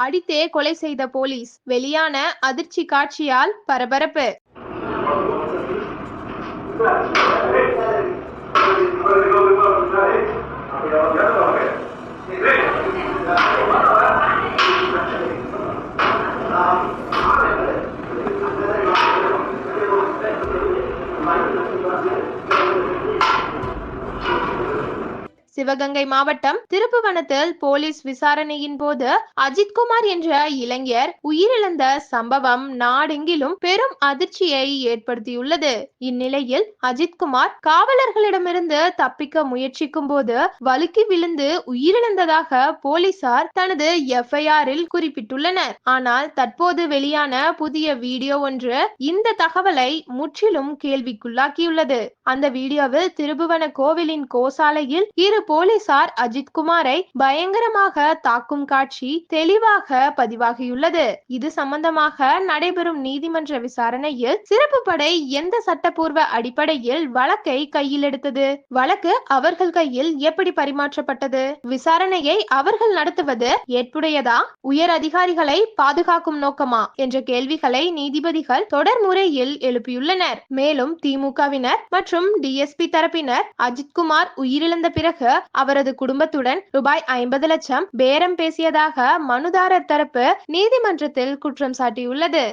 அடித்தே கொலை செய்த போலீஸ் வெளியான அதிர்ச்சி காட்சியால் பரபரப்பு. சிவகங்கை மாவட்டம் திருப்புவனத்தில் போலீஸ் விசாரணையின் போது அஜித்குமார் என்ற இளைஞர் உயிரிழந்த சம்பவம் நாடெங்கிலும் பெரும் அதிர்ச்சியை ஏற்படுத்தியுள்ளது. இந்நிலையில் அஜித்குமார் காவலர்களிடமிருந்து தப்பிக்க முயற்சிக்கும் போது வலுக்கி விழுந்து உயிரிழந்ததாக போலீசார் தனது எஃப்ஐஆரில் குறிப்பிட்டுள்ளனர். ஆனால் தற்போது வெளியான புதிய வீடியோ ஒன்று இந்த தகவலை முற்றிலும் கேள்விக்குள்ளாக்கியுள்ளது. அந்த வீடியோவில் திருபுவன கோவிலின் கோசாலையில் இரு போலீசார் அஜித்குமாரை பயங்கரமாக தாக்கும் காட்சி தெளிவாக பதிவாகியுள்ளது. இது சம்பந்தமாக நடைபெறும் நீதிமன்ற விசாரணையில் சிறப்பு படை எந்த சட்டப்பூர்வ அடிப்படையில் வழக்கை கையில் எடுத்தது? வழக்கு அவர்கள் கையில் எப்படி பரிமாற்றப்பட்டது? விசாரணையை அவர்கள் நடத்துவது ஏற்புடையதா? உயர் அதிகாரிகளை பாதுகாக்கும் நோக்கமா? என்ற கேள்விகளை நீதிபதிகள் தொடர் முறையில் எழுப்பியுள்ளனர். மேலும் திமுகவினர் மற்றும் டிஎஸ்பி தரப்பினர் அஜித்குமார் உயிரிழந்த பிறகு அவரது குடும்பத்துடன் ரூபாய் ஐம்பது லட்சம் பேரம் பேசியதாக மனுதாரர் தரப்பு நீதிமன்றத்தில் குற்றம் சாட்டியுள்ளது.